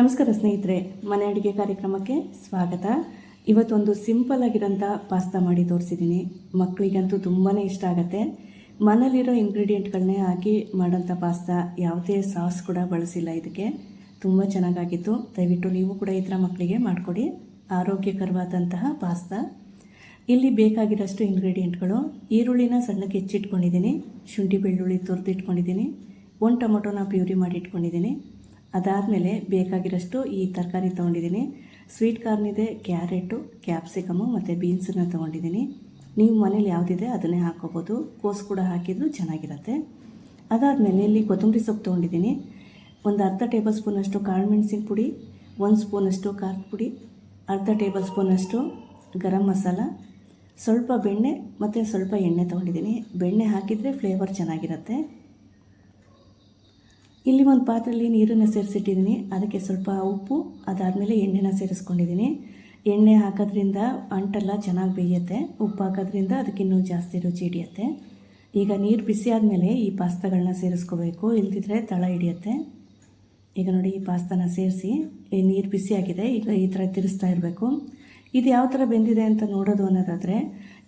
ನಮಸ್ಕಾರ ಸ್ನೇಹಿತರೆ, ಮನೆ ಅಡುಗೆ ಕಾರ್ಯಕ್ರಮಕ್ಕೆ ಸ್ವಾಗತ. ಇವತ್ತೊಂದು ಸಿಂಪಲ್ ಆಗಿರೋಂಥ ಪಾಸ್ತಾ ಮಾಡಿ ತೋರಿಸಿದ್ದೀನಿ. ಮಕ್ಕಳಿಗಂತೂ ತುಂಬಾ ಇಷ್ಟ ಆಗುತ್ತೆ. ಮನೇಲಿರೋ ಇಂಗ್ರೀಡಿಯೆಂಟ್ಗಳನ್ನೇ ಹಾಕಿ ಮಾಡೋಂಥ ಪಾಸ್ತಾ ಯಾವುದೇ ಸಾಸ್ ಕೂಡ ಬಳಸಿಲ್ಲ ಇದಕ್ಕೆ. ತುಂಬ ಚೆನ್ನಾಗಾಗಿತ್ತು. ದಯವಿಟ್ಟು ನೀವು ಕೂಡ ಈ ಥರ ಮಕ್ಕಳಿಗೆ ಮಾಡಿಕೊಡಿ. ಆರೋಗ್ಯಕರವಾದಂತಹ ಪಾಸ್ತಾ ಇಲ್ಲಿ ಬೇಕಾಗಿರೋಷ್ಟು ಇಂಗ್ರೀಡಿಯೆಂಟ್ಗಳು ಈರುಳ್ಳಿನ ಸಣ್ಣಕ್ಕೆ ಹೆಚ್ಚಿಟ್ಕೊಂಡಿದ್ದೀನಿ, ಶುಂಠಿ ಬೆಳ್ಳುಳ್ಳಿ ತುರಿದಿಟ್ಕೊಂಡಿದ್ದೀನಿ, ಒಂದು ಟೊಮೊಟೊನ ಪ್ಯೂರಿ ಮಾಡಿ ಇಟ್ಕೊಂಡಿದ್ದೀನಿ ಅದಾದಮೇಲೆ ಬೇಕಾಗಿರೋಷ್ಟು ಈ ತರಕಾರಿ ತೊಗೊಂಡಿದ್ದೀನಿ. ಸ್ವೀಟ್ ಕಾರ್ನ್ ಇದೆ, ಕ್ಯಾರೆಟು ಕ್ಯಾಪ್ಸಿಕಮು ಮತ್ತು ಬೀನ್ಸನ್ನು ತೊಗೊಂಡಿದ್ದೀನಿ. ನೀವು ಮನೇಲಿ ಯಾವುದಿದೆ ಅದನ್ನೇ ಹಾಕೋಬೋದು. ಕೋಸು ಕೂಡ ಹಾಕಿದರೂ ಚೆನ್ನಾಗಿರುತ್ತೆ. ಅದಾದಮೇಲೆ ಇಲ್ಲಿ ಕೊತ್ತಂಬರಿ ಸೊಪ್ಪು ತೊಗೊಂಡಿದ್ದೀನಿ. ಒಂದು ಅರ್ಧ ಟೇಬಲ್ ಸ್ಪೂನಷ್ಟು ಕಾಳು ಮೆಣಸಿನ ಪುಡಿ, ಒಂದು ಸ್ಪೂನಷ್ಟು ಖಾರದ ಪುಡಿ, ಅರ್ಧ ಟೇಬಲ್ ಸ್ಪೂನಷ್ಟು ಗರಂ ಮಸಾಲ, ಸ್ವಲ್ಪ ಬೆಣ್ಣೆ ಮತ್ತು ಸ್ವಲ್ಪ ಎಣ್ಣೆ ತೊಗೊಂಡಿದ್ದೀನಿ. ಬೆಣ್ಣೆ ಹಾಕಿದರೆ ಫ್ಲೇವರ್ ಚೆನ್ನಾಗಿರುತ್ತೆ. ಇಲ್ಲಿ ಒಂದು ಪಾತ್ರೆಯಲ್ಲಿ ನೀರನ್ನು ಸೇರಿಸಿಟ್ಟಿದ್ದೀನಿ ಅದಕ್ಕೆ ಸ್ವಲ್ಪ ಉಪ್ಪು, ಅದಾದಮೇಲೆ ಎಣ್ಣೆನ ಸೇರಿಸ್ಕೊಂಡಿದ್ದೀನಿ ಎಣ್ಣೆ ಹಾಕೋದ್ರಿಂದ ಅಂಟೆಲ್ಲ ಚೆನ್ನಾಗಿ ಬೇಯುತ್ತೆ. ಉಪ್ಪು ಹಾಕೋದ್ರಿಂದ ಅದಕ್ಕಿನ್ನೂ ಜಾಸ್ತಿ ರುಚಿ ಹಿಡಿಯುತ್ತೆ. ಈಗ ನೀರು ಬಿಸಿ ಆದಮೇಲೆ ಈ ಪಾಸ್ತಾಗಳನ್ನ ಸೇರಿಸ್ಕೋಬೇಕು. ಇಲ್ದಿದ್ರೆ ತಳ ಹಿಡಿಯುತ್ತೆ. ಈಗ ನೋಡಿ ಈ ಪಾಸ್ತಾನ ಸೇರಿಸಿ ನೀರು ಬಿಸಿಯಾಗಿದೆ ಈಗ ಈ ಥರ ತಿರುಸ್ತಾ ಇರಬೇಕು. ಇದು ಯಾವ ಥರ ಬೆಂದಿದೆ ಅಂತ ನೋಡೋದು ಅನ್ನೋದಾದರೆ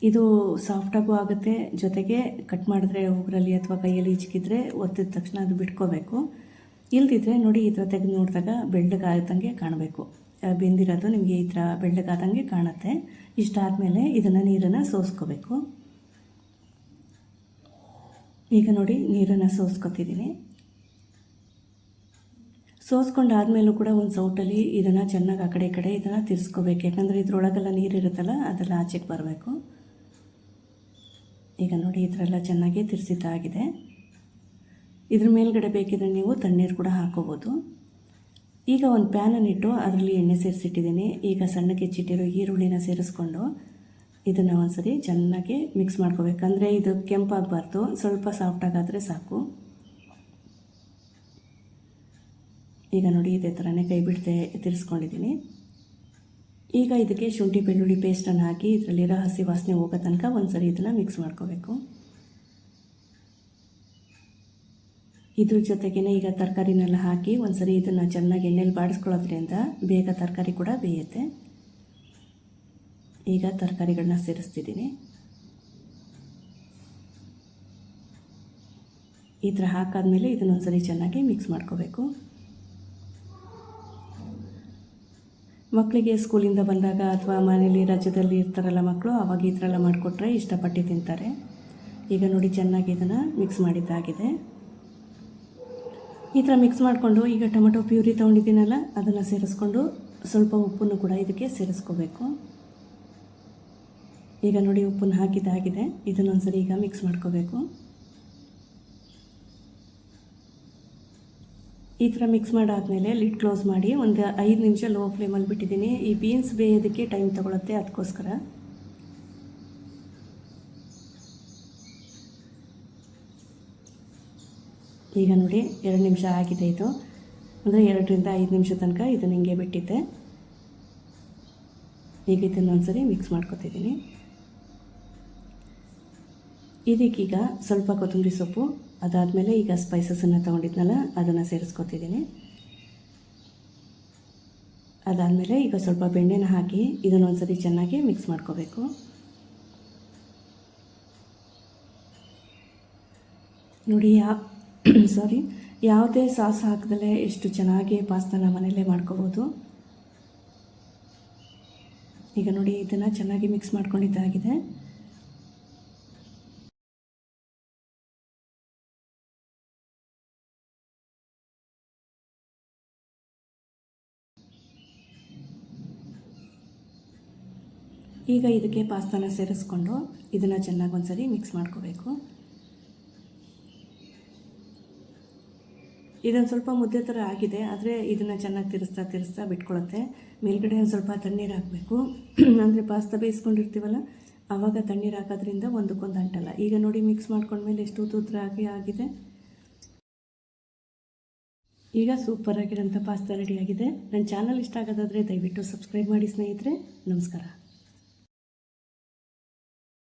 ಇದು ಸಾಫ್ಟಾಗೂ ಆಗುತ್ತೆ. ಜೊತೆಗೆ ಕಟ್ ಮಾಡಿದ್ರೆ ಒಬ್ಬರಲ್ಲಿ ಅಥವಾ ಕೈಯಲ್ಲಿ ಹಿಚ್ಕಿದ್ರೆ ಒತ್ತಿದ ತಕ್ಷಣ ಅದು ಬಿಟ್ಕೋಬೇಕು. ಇಲ್ದಿದ್ರೆ ನೋಡಿ ಈ ಥರ ತೆಗೆದು ನೋಡಿದಾಗ ಬೆಳ್ಳಗಾದಂಗೆ ಕಾಣಬೇಕು. ಬೆಂದಿರೋದು ನಿಮಗೆ ಈ ಥರ ಬೆಳ್ಳಗಾದಂಗೆ ಕಾಣುತ್ತೆ. ಇಷ್ಟಾದಮೇಲೆ ಇದನ್ನು ನೀರನ್ನು ಸೋಸ್ಕೋಬೇಕು. ಈಗ ನೋಡಿ ನೀರನ್ನು ಸೋಸ್ಕೊತಿದ್ದೀನಿ. ಸೋಸ್ಕೊಂಡಾದ್ಮೇಲೂ ಕೂಡ ಒಂದು ಸೌಟಲ್ಲಿ ಇದನ್ನು ಚೆನ್ನಾಗಿ ಆ ಕಡೆ ಈ ಕಡೆ ಇದನ್ನು ತಿರ್ಸ್ಕೋಬೇಕು. ಯಾಕಂದರೆ ಇದ್ರೊಳಗೆಲ್ಲ ನೀರು ಇರುತ್ತಲ್ಲ ಅದೆಲ್ಲ ಆಚೆಗೆ ಬರಬೇಕು. ಈಗ ನೋಡಿ ಈ ಥರ ಎಲ್ಲ ಚೆನ್ನಾಗಿ ತಿರ್ಸಿದ್ದಾಗಿದೆ. ಇದ್ರ ಮೇಲ್ಗಡೆ ಬೇಕಿದ್ರೆ ನೀವು ತಣ್ಣೀರು ಕೂಡ ಹಾಕೋಬೋದು. ಈಗ ಒಂದು ಪ್ಯಾನನ್ನಿಟ್ಟು ಅದರಲ್ಲಿ ಎಣ್ಣೆ ಸೇರಿಸಿಟ್ಟಿದ್ದೀನಿ. ಈಗ ಸಣ್ಣಕ್ಕೆ ಹೆಚ್ಚಿಟ್ಟಿರೋ ಈರುಳ್ಳಿನ ಸೇರಿಸ್ಕೊಂಡು ಇದನ್ನು ಒಂದ್ಸರಿ ಚೆನ್ನಾಗಿ ಮಿಕ್ಸ್ ಮಾಡ್ಕೋಬೇಕಂದ್ರೆ ಇದು ಕೆಂಪಾಗಬಾರ್ದು. ಸ್ವಲ್ಪ ಸಾಫ್ಟ್ ಆಗಾದರೆ ಸಾಕು. ಈಗ ನೋಡಿ ಇದೇ ಥರನೇ ಕೈ ಬಿಡದೆ ತಿರ್ಸ್ಕೊಂಡಿದ್ದೀನಿ. ಈಗ ಇದಕ್ಕೆ ಶುಂಠಿ, ಬೆಳ್ಳುಳ್ಳಿ ಪೇಸ್ಟನ್ನು ಹಾಕಿ ಇದರಲ್ಲಿರೋ ಹಸಿ ವಾಸನೆ ಹೋಗೋ ತನಕ ಒಂದ್ಸರಿ ಇದನ್ನು ಮಿಕ್ಸ್ ಮಾಡ್ಕೋಬೇಕು. ಇದ್ರ ಜೊತೆಗೇ ಈಗ ತರಕಾರಿನೆಲ್ಲ ಹಾಕಿ ಒಂದ್ಸರಿ ಇದನ್ನು ಚೆನ್ನಾಗಿ ಎಣ್ಣೆಲಿ ಬಾಡಿಸ್ಕೊಳ್ಳೋದ್ರಿಂದ ಬೇಗ ತರಕಾರಿ ಕೂಡ ಬೇಯುತ್ತೆ. ಈಗ ತರಕಾರಿಗಳನ್ನ ಸೇರಿಸ್ತಿದ್ದೀನಿ. ಈ ಥರ ಹಾಕಾದ್ಮೇಲೆ ಇದನ್ನೊಂದ್ಸರಿ ಚೆನ್ನಾಗಿ ಮಿಕ್ಸ್ ಮಾಡ್ಕೋಬೇಕು. ಮಕ್ಕಳಿಗೆ ಸ್ಕೂಲಿಂದ ಬಂದಾಗ ಅಥವಾ ಮನೇಲಿ ರಜದಲ್ಲಿ ಇರ್ತಾರಲ್ಲ ಮಕ್ಕಳು ಆವಾಗ ಈ ಥರ ಎಲ್ಲ ಮಾಡಿಕೊಟ್ರೆ ಇಷ್ಟಪಟ್ಟು ತಿಂತಾರೆ. ಈಗ ನೋಡಿ ಚೆನ್ನಾಗಿ ಇದನ್ನು ಮಿಕ್ಸ್ ಮಾಡಿದ್ದಾಗಿದೆ. ಈ ಥರ ಮಿಕ್ಸ್ ಮಾಡಿಕೊಂಡು ಈಗ ಟೊಮೆಟೊ ಪ್ಯೂರಿ ತೊಗೊಂಡಿದ್ದೀನಲ್ಲ, ಅದನ್ನು ಸೇರಿಸ್ಕೊಂಡು ಸ್ವಲ್ಪ ಉಪ್ಪನ್ನು ಕೂಡ ಇದಕ್ಕೆ ಸೇರಿಸ್ಕೋಬೇಕು. ಈಗ ನೋಡಿ ಉಪ್ಪನ್ನು ಹಾಕಿದ್ದಾಗಿದೆ. ಇದನ್ನೊಂದ್ಸರಿ ಈಗ ಮಿಕ್ಸ್ ಮಾಡ್ಕೋಬೇಕು. ಈ ಥರ ಮಿಕ್ಸ್ ಮಾಡಾದಮೇಲೆ ಲಿಡ್ ಕ್ಲೋಸ್ ಮಾಡಿ ಒಂದು ಐದು ನಿಮಿಷ ಲೋ ಫ್ಲೇಮಲ್ಲಿ ಬಿಟ್ಟಿದ್ದೀನಿ. ಈ ಬೀನ್ಸ್ ಬೇಯೋದಕ್ಕೆ ಟೈಮ್ ತೊಗೊಳುತ್ತೆ ಅದಕ್ಕೋಸ್ಕರ ಈಗ ನೋಡಿ ಎರಡು ನಿಮಿಷ ಆಗಿದೆ ಇದು. ಅಂದರೆ ಎರಡರಿಂದ ಐದು ನಿಮಿಷ ತನಕ ಇದನ್ನು ಹಿಂಗೆ ಬಿಟ್ಟಿದ್ದೆ. ಈಗ ಇದನ್ನೊಂದ್ಸರಿ ಮಿಕ್ಸ್ ಮಾಡ್ಕೊತಿದ್ದೀನಿ. ಇದಕ್ಕೀಗ ಸ್ವಲ್ಪ ಕೊತ್ತಂಬರಿ ಸೊಪ್ಪು ಅದಾದಮೇಲೆ ಈಗ ಸ್ಪೈಸಸನ್ನು ತೊಗೊಂಡಿದ್ನಲ್ಲ, ಅದನ್ನು ಸೇರಿಸ್ಕೊತಿದ್ದೀನಿ. ಅದಾದಮೇಲೆ ಈಗ ಸ್ವಲ್ಪ ಬೆಣ್ಣೆನ ಹಾಕಿ ಇದನ್ನೊಂದ್ಸರಿ ಚೆನ್ನಾಗಿ ಮಿಕ್ಸ್ ಮಾಡ್ಕೋಬೇಕು. ನೋಡಿ, ಯಾ ಸಾರಿ ಯಾವುದೇ ಸಾಸ್ ಹಾಕಿದಲೆ ಎಷ್ಟು ಚೆನ್ನಾಗಿ ಪಾಸ್ತಾನ ಮನೆಯಲ್ಲೇ ಮಾಡ್ಕೋಬೋದು. ಈಗ ನೋಡಿ, ಇದನ್ನು ಚೆನ್ನಾಗಿ ಮಿಕ್ಸ್ ಮಾಡ್ಕೊಂಡಿದ್ದಾಗಿದೆ. ಈಗ ಇದಕ್ಕೆ ಪಾಸ್ತಾನ ಸೇರಿಸ್ಕೊಂಡು ಇದನ್ನು ಚೆನ್ನಾಗಿ ಒಂದ್ಸರಿ ಮಿಕ್ಸ್ ಮಾಡ್ಕೋಬೇಕು. ಇದೊಂದು ಸ್ವಲ್ಪ ಮುದ್ದೆ ಥರ ಆಗಿದೆ, ಆದರೆ ಇದನ್ನು ಚೆನ್ನಾಗಿ ತಿರ್ಸ್ತಾ ತಿರ್ಸ್ತಾ ಬಿಟ್ಕೊಳುತ್ತೆ. ಮೇಲ್ಗಡೆ ಒಂದು ಸ್ವಲ್ಪ ತಣ್ಣೀರು ಹಾಕಬೇಕು. ಅಂದರೆ ಪಾಸ್ತಾ ಬೇಯಿಸ್ಕೊಂಡಿರ್ತೀವಲ್ಲ ಆವಾಗ ತಣ್ಣೀರು ಹಾಕೋದ್ರಿಂದ ಒಂದಕ್ಕೊಂದು ಅಂಟಲ್ಲ. ಈಗ ನೋಡಿ ಮಿಕ್ಸ್ ಮಾಡ್ಕೊಂಡ್ಮೇಲೆ ಎಷ್ಟು ತೂತ್ರಾಗಿ ಆಗಿದೆ. ಈಗ ಸೂಪರ್ ಆಗಿರೋಂಥ ಪಾಸ್ತಾ ರೆಡಿಯಾಗಿದೆ ನನ್ನ ಚಾನಲ್ ಇಷ್ಟ ಆಗೋದಾದರೆ ದಯವಿಟ್ಟು ಸಬ್ಸ್ಕ್ರೈಬ್ ಮಾಡಿ ಸ್ನೇಹಿತರೆ, ನಮಸ್ಕಾರ.